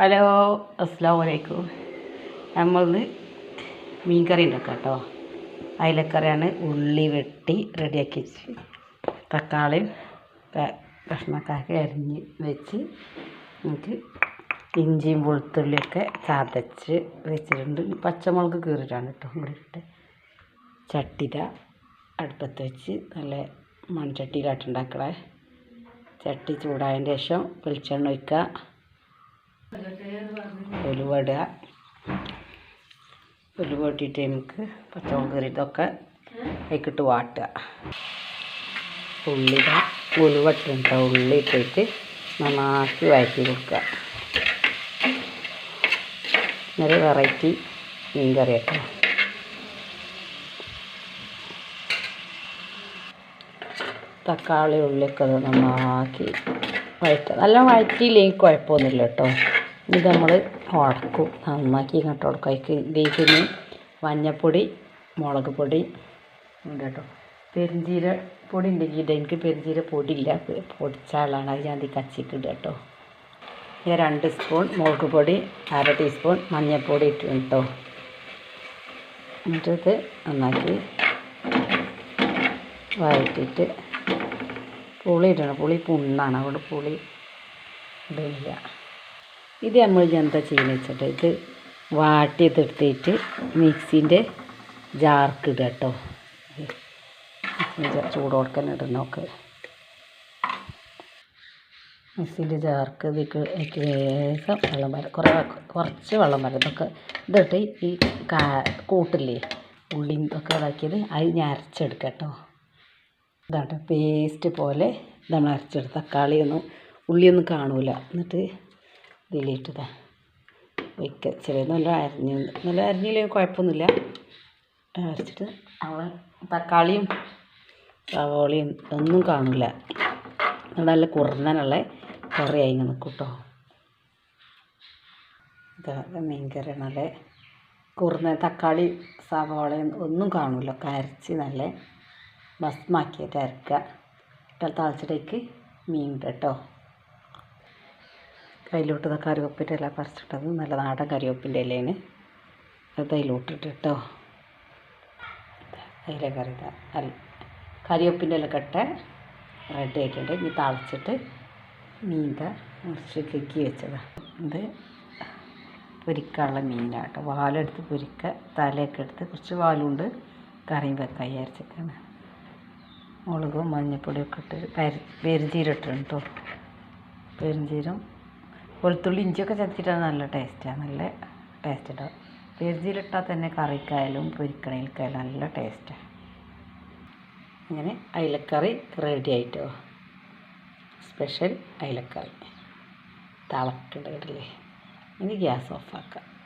Hello അസ്സാം വലൈക്കും നമ്മളിന്ന് മീൻ കറി ഉണ്ടാക്കാം കേട്ടോ അയിലക്കറിയാണ് ഉള്ളി വെട്ടി റെഡിയാക്കി വെച്ച് തക്കാളിയും കഷ്ണക്കാക്കി അരിഞ്ഞ് വെച്ച് നമുക്ക് ഇഞ്ചിയും വെളുത്തുള്ളിയൊക്കെ ചതച്ച് വെച്ചിട്ടുണ്ട്. പച്ചമുളക് കീറിയിട്ടാണ് കേട്ടോ ഇവിടെ ചട്ടിത അടുപ്പത്ത് വെച്ച് നല്ല മൺചട്ടിയിലാട്ടുണ്ടാക്കണേ ചട്ടി ചൂടായതിന്റെ ശേഷം വെളിച്ചെണ്ണ ഒഴിക്കുക. ഉലുവടുക ഉലുവ നമുക്ക് പച്ചമുളക് കറി ഇതൊക്കെ അതിക്കിട്ട് വാട്ടുക. ഉള്ളി ഉലുവ ഇട്ടിട്ട് ഉള്ളി ഇട്ടിട്ട് നന്നാക്കി വഴറ്റി കൊടുക്കുക. നല്ല വെറൈറ്റി മീൻ കറി കേട്ടോ. തക്കാളി ഉള്ളിയൊക്കെ നന്നാക്കി വഴറ്റുക. നല്ല വഴറ്റിയില്ലെങ്കിൽ കുഴപ്പമൊന്നുമില്ല കേട്ടോ. ഇത് നമ്മൾ ഉടക്കും നന്നാക്കി ഇങ്ങോട്ട് ഉടക്കും അതിക്ക് ഇതിലേക്ക് മഞ്ഞൾപ്പൊടി മുളക് പൊടി ഉണ്ട് കേട്ടോ. പെരിഞ്ചീര പൊടി ഉണ്ടെങ്കിൽ എനിക്ക് പെരിഞ്ചീര പൊടി ഇല്ല പൊടിച്ചാളാണ് അത് ഞാൻ കച്ചിക്ക് ഇടുക കേട്ടോ. ഞാൻ രണ്ട് സ്പൂൺ മുളക് പൊടി അര ടീസ്പൂൺ മഞ്ഞൾപ്പൊടി ഇട്ടു കേട്ടോ. എന്നിട്ട് നന്നാക്കി വഴറ്റിയിട്ട് പുളി ഇടണം. പുളി പുണ്ണാണ്. അതുകൊണ്ട് പുളി ഇടില്ല ഇത് നമ്മൾ എന്താ ചെയ്യുന്നത് വെച്ചിട്ട് ഇത് വാട്ടിയതെടുത്തിട്ട് മിക്സിന്റെ ജാർക്ക് ഇടുക കേട്ടോ. ചൂടോടക്കാൻ ഇടണമൊക്കെ മിക്സിന്റെ ജാർക്ക് ഇതിക്ക് വേഗം വെള്ളം വരും കുറേ കുറച്ച് വെള്ളം വരും ഇതൊക്കെ ഇതിട്ട് ഈ കാ കൂട്ടില്ലേ ഉള്ളി ഒക്കെ ഇതാക്കിയത് അത് ഞാൻ അരച്ചെടുക്കാം കേട്ടോ. ഇതാട്ടോ പേസ്റ്റ് പോലെ നമ്മൾ അരച്ചെടുത്ത് തക്കാളിയൊന്നും ഉള്ളിയൊന്നും കാണൂല. എന്നിട്ട് ഇതിലിട്ടതാ. വയ്ക്ക. ചെറിയ നല്ല അരിഞ്ഞ് നല്ല അരിഞ്ഞില്ലെങ്കിൽ കുഴപ്പമൊന്നുമില്ല. അരച്ചിട്ട് നമ്മൾ തക്കാളിയും സവോളയും ഒന്നും കാണില്ല നല്ല കുറുന്നനുള്ള കറിയായി നിൽക്കും കേട്ടോ ഇതാ മീൻ കറിയാണ് നല്ല കുറുന്ന തക്കാളി സവോളയും ഒന്നും കാണില്ല ഒക്കെ അരച്ച് നല്ല ഭസ്മാക്കിയിട്ട് അരക്കുക. ഇട്ടാൽ തളിച്ചിടേക്ക് മീൻ കേട്ടോ കയ്യിലോട്ട് കറിവേപ്പിന്റെ ഇല പറിച്ചിട്ടത്. നല്ല നാടൻ കറിവേപ്പിന്റെ ഇലയാണ്. അത് അതിലോട്ടിട്ട് കേട്ടോ അതിലെ കറി അല്ല കറിവേപ്പിന്റെ ഇല കെട്ട റെഡി ആയിട്ടുണ്ട്. ഇനി തളച്ചിട്ട് മീൻക മുറിച്ച് കെക്കി വെച്ചതാണ് ഇത് പൊരിക്കാനുള്ള മീനാണ് കേട്ടോ വാലെടുത്ത് പൊരിക്കുക തലയൊക്കെ എടുത്ത് കുറച്ച് വാലുണ്ട്. കറിയും വെക്കാൻ വിചാരിച്ചിട്ടാണ് മുളകും മഞ്ഞൾപ്പൊടിയൊക്കെ ഇട്ട് പരി പെരുംജീരം ഇട്ടിട്ടുണ്ട് കേട്ടോ പെരുംജീരം വെളുത്തുള്ളി ഇഞ്ചിയൊക്കെ ചതച്ചിട്ടാണ് നല്ല ടേസ്റ്റാണ് നല്ല ടേസ്റ്റ് ഉണ്ടാവും പെരുജീലിട്ടാൽ തന്നെ കറിക്കായാലും പൊരിക്കണയിൽക്കായാലും നല്ല ടേസ്റ്റാണ് അങ്ങനെ അയിലക്കറി റെഡി ആയിട്ടോ. സ്പെഷ്യൽ അയിലക്കറി. തിളക്കുന്നുണ്ട് കേട്ടില്ലേ? ഇനി ഗ്യാസ് ഓഫാക്കാം.